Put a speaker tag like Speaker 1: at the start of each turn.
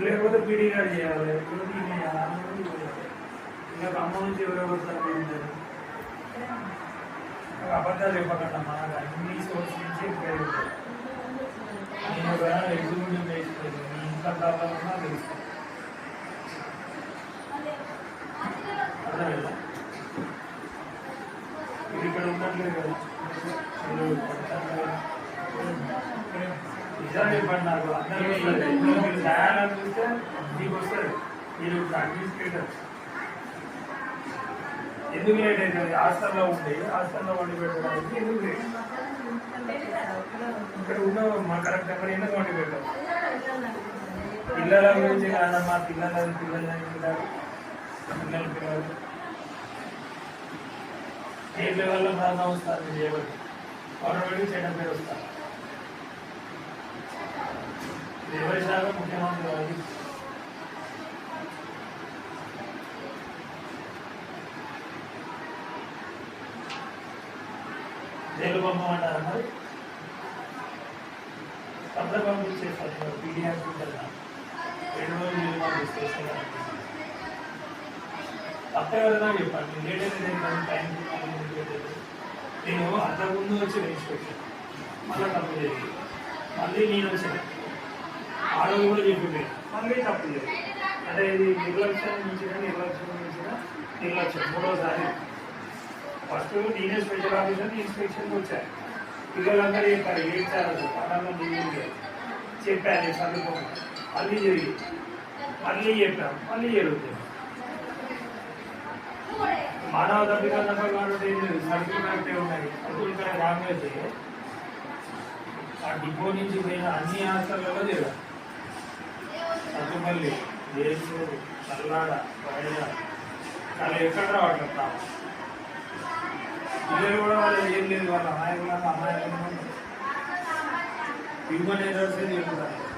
Speaker 1: లేకపోతే పీడీ గారు చేయాలి. లేకపోతే ఈయన చేయాలి. చేయాలి. ఇంకా అమ్మ నుంచి ఎవరెవరు సార్ అబద్ధాలు చెప్పకుండా మనకు అన్ని సోర్స్ నుంచి పేరు నేను ఒక ఎగ్జిక్యూటివ్ వేసుకోలేదు. అర్థమైందా? ఇక్కడ ఉన్నట్లేదు కదా. అందరూ వస్తుంది. ఇప్పుడు మీరు న్యాయాలను చూస్తే మీకు వస్తుంది మీరు అడ్మినిస్ట్రేటర్ ఎందుకు లేట్ అవుతుంది హాస్టల్లో ఉండి హాస్టల్లో వండి పెట్టడానికి ఎందుకు లేట్? ఇక్కడ ఉన్న మా కరెక్ట్ అక్కడ ఎందుకు వండి పెట్టాం పిల్లల గురించి కాదమ్మా. పిల్లల పిల్లలని పిల్లలు పిల్లలు పిల్లలు. ఏ లెవెల్లో ప్రాబ్లం వస్తారు చేయబట్టి గవర్నమెంట్కి చేయడం పేరు వస్తారు ఇరవై ఎవరి ముఖ్యమంత్రి గారికి జైలు పంపమంటారు మరి పంపించేస్తారు పీడియాస్ రెండు రోజులు జైలు పంపిస్తారు తప్ప ఎవరైనా చెప్పండి లేట్ అయితే నేను టైం నేను అంతకుముందు వచ్చి ఇన్స్పెక్షన్ మళ్ళీ తప్పు జరిగింది మళ్ళీ నేను వచ్చాను ఆ రోజు కూడా చెప్పింది మనమే తప్పు అంటే ఇది నిర్లక్ష్యం మించిన నిర్లక్ష్యం మించిన నిర్లక్ష్యం మూడోసారి. ఫస్ట్ నేనే స్పెషల్ ఆఫీసర్ ఇన్స్పెక్షన్కి వచ్చాను పిల్లలందరూ చెప్పారు ఏడ్చారు పడాలని నేను చెప్పాను సందర్భం మళ్ళీ జరిగి మళ్ళీ చెప్పాం. మళ్ళీ జరుగుతుంది. మానవ తప్పిదం కాబట్టి సరుకులు కరెక్టే ఉన్నాయి. సరుకులు ఇక్కడ రాగైతే ఆ డిపో నుంచి పోయిన అన్ని హాస్టల్లో తిరగాలి. సత్తుపల్లి కర్ణాడ. చల్లాడ వాళ్ళు ఎక్కడ రావట్లేదు పిల్లలు కూడా వాళ్ళు ఏం లేదు వాళ్ళ అమాయకులను అమాయకులు హ్యూమన్ ఎర్రర్స్ చెప్తారు